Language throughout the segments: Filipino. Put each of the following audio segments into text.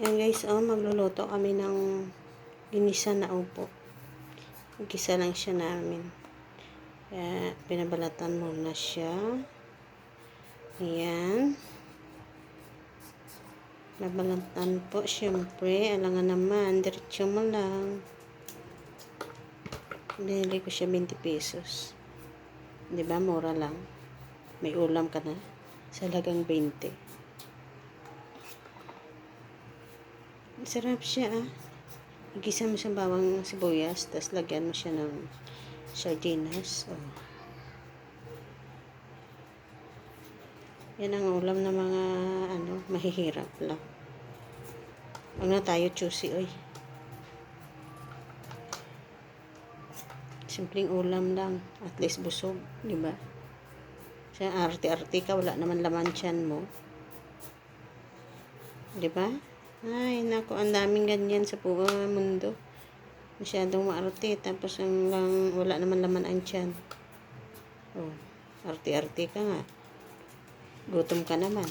Yan guys, oh, magluluto kami ng ginisa na upo. Gisa lang siya namin. Kaya, pinabalatan muna siya. Ayan. Nabalatan po, syempre. Alangan naman, diretso mo lang. Binili ko siya 20 pesos. Ba Mura lang. May ulam ka na. Sa lagang 20. Sarap siya ah. Igisa mo sa bawang sibuyas, tapos lagyan mo siya ng sardinas. Oh. Yan ang ulam ng mga ano, mahihirap lang. Huwag na tayo choosy, oy. Simpleng ulam lang. At least busog, di ba? Siya arte-arte ka, wala naman laman tiyan mo. Di ba? Ay, naku, ang daming ganyan sa buong mundo. Masyadong maarte, tapos hanggang wala naman laman ang tiyan. Oh, arte-arte ka nga. Gutom ka naman.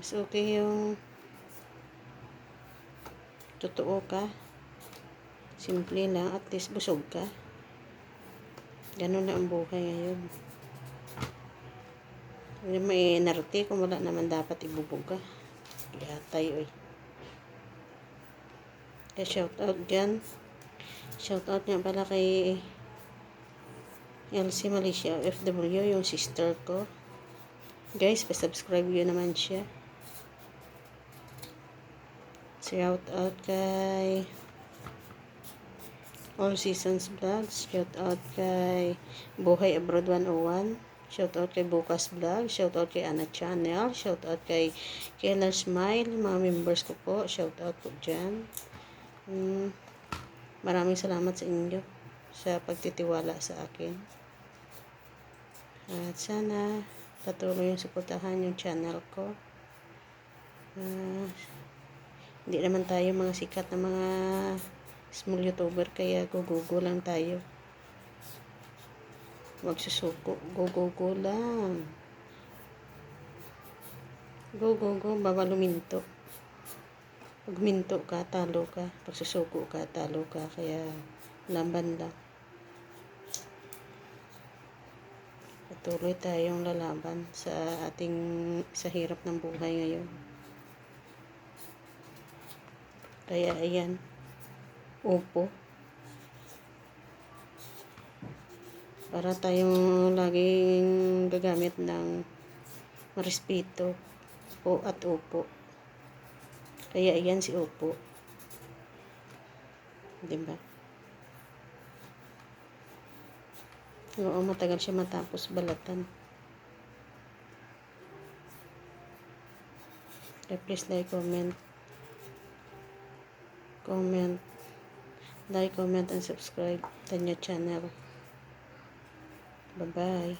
Mas okay yung totoo ka. Simple lang, at least busog ka. Ganun na ang buhay ngayon. Hindi may narte kung wala naman dapat ibubog ka. Yatay, oy. Kaya shout out dyan. Shout out nga pala kay LC Malaysia FW, yung sister ko. Guys, pa-subscribe yun naman siya. Shout out kay All Seasons Vlogs. Shout out kay Buhay Abroad 101. Shout out kay Bukas Vlog. Shout out kay Ana Channel. Shout out kay Killer Smile. Mga members ko po. Shout out po dyan. Hmm, maraming salamat sa inyo sa pagtitiwala sa akin. At sana patuloy yung suportahan yung channel ko. Ah, hindi naman tayo mga sikat na mga small YouTuber kaya gugugo lang tayo. Huwag susuko. Go, go, go lang. Go, go, go. Bawal luminto. Pag minto ka, talo ka. Pag susuko ka, talo ka. Kaya, lamban lang. Patuloy tayong lalaban sa ating sa hirap ng buhay ngayon. Kaya, ayan. Upo. Para tayong laging gagamit ng respeto po at upo. Kaya iyan si upo. Diba? Oo, matagal siya matapos balatan. Please like, comment. Comment. Like, comment, and subscribe to new channel. Bye-bye.